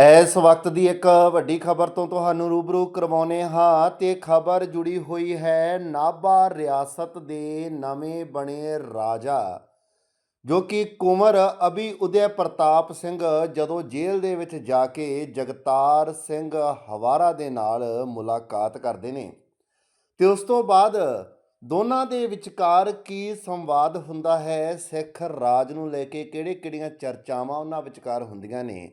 ਇਸ ਵਕਤ ਦੀ ਇੱਕ ਵੱਡੀ ਖਬਰ ਤੋਂ ਤੁਹਾਨੂੰ ਰੂਬਰੂ ਕਰਵਾਉਨੇ ਹਾਂ ਤੇ ਖਬਰ ਜੁੜੀ ਹੋਈ ਹੈ ਨਾਭਾ ਰਿਆਸਤ ਦੇ ਨਵੇਂ ਬਣੇ ਰਾਜਾ, ਜੋ ਕਿ ਕੁੰਵਰ ਅਭੀ ਉਦੈ ਪ੍ਰਤਾਪ ਸਿੰਘ ਜਦੋਂ ਜੇਲ੍ਹ ਦੇ ਵਿੱਚ ਜਾ ਕੇ ਜਗਤਾਰ ਸਿੰਘ ਹਵਾਰਾ ਦੇ ਨਾਲ ਮੁਲਾਕਾਤ ਕਰਦੇ ਨੇ। ਤੇ ਉਸ ਤੋਂ ਬਾਅਦ ਦੋਨਾਂ ਦੇ ਵਿਚਕਾਰ ਕੀ ਸੰਵਾਦ ਹੁੰਦਾ ਹੈ, ਸਿੱਖ ਰਾਜ ਨੂੰ ਲੈ ਕੇ ਕਿਹੜੇ-ਕਿਹੜੀਆਂ ਚਰਚਾਵਾਂ ਉਹਨਾਂ ਵਿਚਕਾਰ ਹੁੰਦੀਆਂ ਨੇ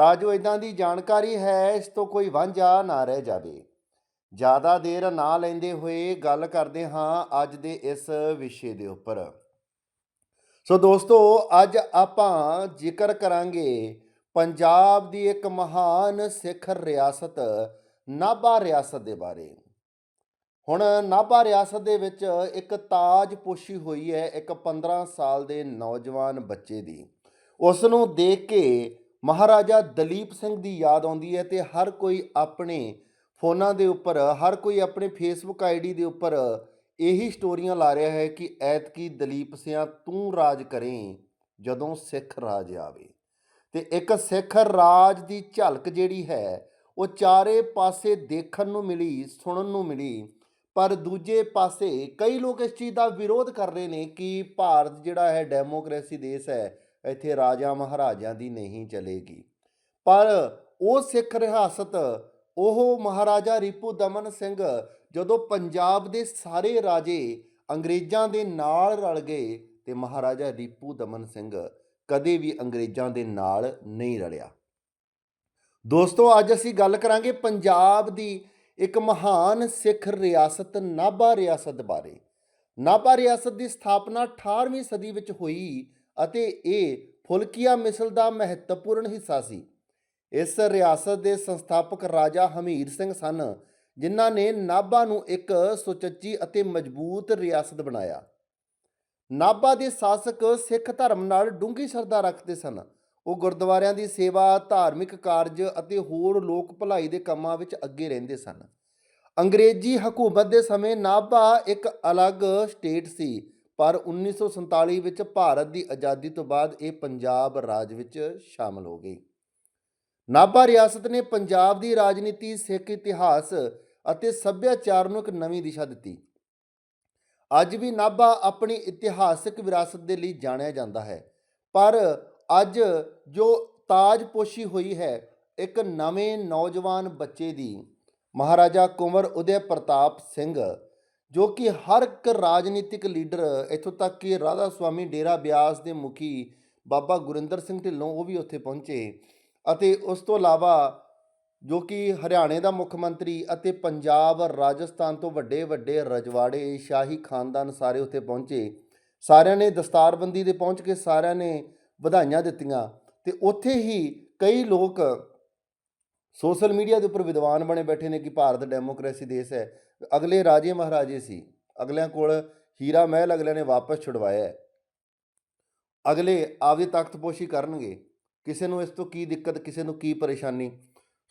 ਤਾਂ ਜੋ ਇਦਾਂ ਦੀ ਜਾਣਕਾਰੀ ਹੈ, ਇਸ ਤੋਂ ਕੋਈ ਵਾਂਝਾ ਨਾ ਰਹਿ ਜਾਵੇ। ਜ਼ਿਆਦਾ ਦੇਰ ਨਾ ਲੈਂਦੇ ਹੋਏ ਗੱਲ ਕਰਦੇ ਹਾਂ ਅੱਜ ਦੇ ਇਸ ਵਿਸ਼ੇ ਦੇ ਉੱਪਰ। ਸੋ ਦੋਸਤੋ, ਅੱਜ ਆਪਾਂ ਜ਼ਿਕਰ ਕਰਾਂਗੇ ਪੰਜਾਬ ਦੀ ਇੱਕ ਮਹਾਨ ਸਿੱਖ ਰਿਆਸਤ, ਨਾਭਾ ਰਿਆਸਤ ਦੇ ਬਾਰੇ। ਹੁਣ ਨਾਭਾ ਰਿਆਸਤ ਦੇ ਵਿੱਚ ਇੱਕ ਤਾਜ ਪੋਸ਼ੀ ਹੋਈ ਹੈ, ਇੱਕ 15 ਸਾਲ ਦੇ ਨੌਜਵਾਨ ਬੱਚੇ ਦੀ। ਉਸ ਨੂੰ ਦੇਖ ਕੇ ਮਹਾਰਾਜਾ ਦਲੀਪ ਸਿੰਘ ਦੀ ਯਾਦ ਆਉਂਦੀ ਹੈ ਤੇ ਹਰ ਕੋਈ ਆਪਣੇ ਫੋਨਾਂ ਦੇ ਉੱਪਰ, ਹਰ ਕੋਈ ਆਪਣੇ ਫੇਸਬੁੱਕ ਆਈਡੀ ਦੇ ਉੱਪਰ ਇਹੀ ਸਟੋਰੀਆਂ ਲਾ ਰਿਹਾ ਹੈ ਕਿ ਐਤਕੀ ਦਲੀਪ ਸਿਆਂ ਤੂੰ ਰਾਜ ਕਰੇ ਜਦੋਂ ਸਿੱਖ ਰਾਜ ਆਵੇ। ਤੇ ਇੱਕ ਸਿੱਖ ਰਾਜ ਦੀ ਝਲਕ ਜਿਹੜੀ ਹੈ, ਉਹ ਚਾਰੇ ਪਾਸੇ ਦੇਖਣ ਨੂੰ ਮਿਲੀ, ਸੁਣਨ ਨੂੰ ਮਿਲੀ, ਪਰ ਦੂਜੇ ਪਾਸੇ ਕਈ ਲੋਕ ਇਸ ਚੀਜ਼ ਦਾ ਵਿਰੋਧ ਕਰ ਰਹੇ ਨੇ ਕਿ ਭਾਰਤ ਜਿਹੜਾ ਹੈ ਡੈਮੋਕ੍ਰੇਸੀ ਦੇਸ਼ ਹੈ ਇੱਥੇ ਰਾਜਾ ਮਹਾਰਾਜਿਆਂ ਦੀ ਨਹੀਂ ਚਲੇਗੀ। ਪਰ ਉਹ ਸਿੱਖ ਰਿਆਸਤ ਉਹ ਮਹਾਰਾਜਾ ਰਿਪੂ ਦਮਨ ਸਿੰਘ, ਜਦੋਂ ਪੰਜਾਬ ਦੇ ਸਾਰੇ ਰਾਜੇ ਅੰਗਰੇਜ਼ਾਂ ਦੇ ਨਾਲ ਰਲ ਗਏ ਤੇ ਮਹਾਰਾਜਾ ਰਿਪੂ ਦਮਨ ਸਿੰਘ ਕਦੇ ਵੀ ਅੰਗਰੇਜ਼ਾਂ ਦੇ ਨਾਲ ਨਹੀਂ ਰਲਿਆ। ਦੋਸਤੋ, ਅੱਜ ਅਸੀਂ ਗੱਲ ਕਰਾਂਗੇ ਪੰਜਾਬ ਦੀ ਇੱਕ ਮਹਾਨ ਸਿੱਖ ਰਿਆਸਤ, ਨਾਭਾ ਰਿਆਸਤ ਬਾਰੇ। ਨਾਭਾ ਰਿਆਸਤ ਦੀ ਸਥਾਪਨਾ 18ਵੀਂ ਸਦੀ ਵਿੱਚ ਹੋਈ ਅਤੇ ਇਹ ਫੁਲਕੀਆ ਮਿਸਲ ਦਾ ਮਹੱਤਵਪੂਰਨ ਹਿੱਸਾ ਸੀ। ਇਸ ਰਿਆਸਤ ਦੇ ਸੰਸਥਾਪਕ ਰਾਜਾ ਹਮੀਰ ਸਿੰਘ ਸਨ, ਜਿਨ੍ਹਾਂ ਨੇ ਨਾਭਾ ਨੂੰ ਇੱਕ ਸੁਚੱਜੀ ਅਤੇ ਮਜ਼ਬੂਤ ਰਿਆਸਤ ਬਣਾਇਆ। ਨਾਭਾ ਦੇ ਸ਼ਾਸਕ ਸਿੱਖ ਧਰਮ ਨਾਲ ਡੂੰਘੀ ਸ਼ਰਧਾ ਰੱਖਦੇ ਸਨ। ਉਹ ਗੁਰਦੁਆਰਿਆਂ ਦੀ ਸੇਵਾ, ਧਾਰਮਿਕ ਕਾਰਜ ਅਤੇ ਹੋਰ ਲੋਕ ਭਲਾਈ ਦੇ ਕੰਮਾਂ ਵਿੱਚ ਅੱਗੇ ਰਹਿੰਦੇ ਸਨ। ਅੰਗਰੇਜ਼ੀ ਹਕੂਮਤ ਦੇ ਸਮੇਂ ਨਾਭਾ ਇੱਕ ਅਲੱਗ ਸਟੇਟ ਸੀ ਪਰ 1947 ਵਿੱਚ ਭਾਰਤ ਦੀ ਆਜ਼ਾਦੀ ਤੋਂ ਬਾਅਦ ਇਹ ਪੰਜਾਬ ਰਾਜ ਵਿੱਚ ਸ਼ਾਮਲ ਹੋ ਗਈ। ਨਾਭਾ ਰਿਆਸਤ ਨੇ ਪੰਜਾਬ ਦੀ ਰਾਜਨੀਤੀ, ਸਿੱਖ ਇਤਿਹਾਸ ਅਤੇ ਸੱਭਿਆਚਾਰ ਨੂੰ ਇੱਕ ਨਵੀਂ ਦਿਸ਼ਾ ਦਿੱਤੀ। ਅੱਜ ਵੀ ਨਾਭਾ ਆਪਣੀ ਇਤਿਹਾਸਕ ਵਿਰਾਸਤ ਦੇ ਲਈ ਜਾਣਿਆ ਜਾਂਦਾ ਹੈ। ਪਰ ਅੱਜ ਜੋ ਤਾਜਪੋਸ਼ੀ ਹੋਈ ਹੈ, ਇੱਕ ਨਵੇਂ ਨੌਜਵਾਨ ਬੱਚੇ ਦੀ, ਮਹਾਰਾਜਾ ਕੁੰਵਰ ਉਦੈ ਪ੍ਰਤਾਪ ਸਿੰਘ ਜੋ ਕਿ ਹਰ ਇੱਕ ਰਾਜਨੀਤਿਕ ਲੀਡਰ ਇੱਥੋਂ ਤੱਕ ਕਿ ਰਾਧਾ ਸੁਆਮੀ ਡੇਰਾ ਬਿਆਸ ਦੇ ਮੁਖੀ ਬਾਬਾ ਗੁਰਿੰਦਰ ਸਿੰਘ ਢਿੱਲੋਂ ਉਹ ਵੀ ਉੱਥੇ ਪਹੁੰਚੇ ਅਤੇ ਉਸ ਤੋਂ ਇਲਾਵਾ ਜੋ ਕਿ ਹਰਿਆਣੇ ਦਾ ਮੁੱਖ ਮੰਤਰੀ ਅਤੇ ਪੰਜਾਬ, ਰਾਜਸਥਾਨ ਤੋਂ ਵੱਡੇ ਵੱਡੇ ਰਜਵਾੜੇ, ਸ਼ਾਹੀ ਖਾਨਦਾਨ ਸਾਰੇ ਉੱਥੇ ਪਹੁੰਚੇ। ਸਾਰਿਆਂ ਨੇ ਦਸਤਾਰਬੰਦੀ ਦੇ ਪਹੁੰਚ ਕੇ ਸਾਰਿਆਂ ਨੇ ਵਧਾਈਆਂ ਦਿੱਤੀਆਂ ਤੇ ਉੱਥੇ ਹੀ ਕਈ ਲੋਕ ਸੋਸ਼ਲ ਮੀਡੀਆ ਦੇ ਉੱਪਰ ਵਿਦਵਾਨ ਬਣੇ ਬੈਠੇ ਨੇ ਕਿ ਭਾਰਤ ਡੈਮੋਕ੍ਰੇਸੀ ਦੇਸ਼ ਹੈ ਅਗਲੇ ਰਾਜੇ ਮਹਾਰਾਜੇ ਸੀ ਅਗਲਿਆਂ ਕੋਲ ਹੀਰਾ ਮਹਿਲ ਅਗਲਿਆਂ ਨੇ ਵਾਪਸ ਛੁਡਵਾਇਆ ਹੈ ਅਗਲੇ ਆਪਦੀ ਤਖਤਪੋਸ਼ੀ ਕਰਨਗੇ ਕਿਸੇ ਨੂੰ ਇਸ ਤੋਂ ਕੀ ਦਿੱਕਤ ਕਿਸੇ ਨੂੰ ਕੀ ਪਰੇਸ਼ਾਨੀ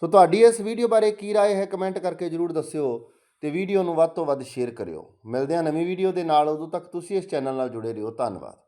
ਸੋ ਤੁਹਾਡੀ ਇਸ ਵੀਡੀਓ ਬਾਰੇ ਕੀ رائے ਹੈ ਕਮੈਂਟ ਕਰਕੇ ਜਰੂਰ ਦੱਸਿਓ ਤੇ ਵੀਡੀਓ ਨੂੰ ਵੱਧ ਤੋਂ ਵੱਧ ਸ਼ੇਅਰ ਕਰਿਓ ਮਿਲਦੇ ਹਾਂ ਨਵੀਂ ਵੀਡੀਓ ਦੇ ਨਾਲ ਉਦੋਂ ਤੱਕ ਤੁਸੀਂ ਇਸ ਚੈਨਲ ਨਾਲ ਜੁੜੇ ਰਹੋ ਧੰਨਵਾਦ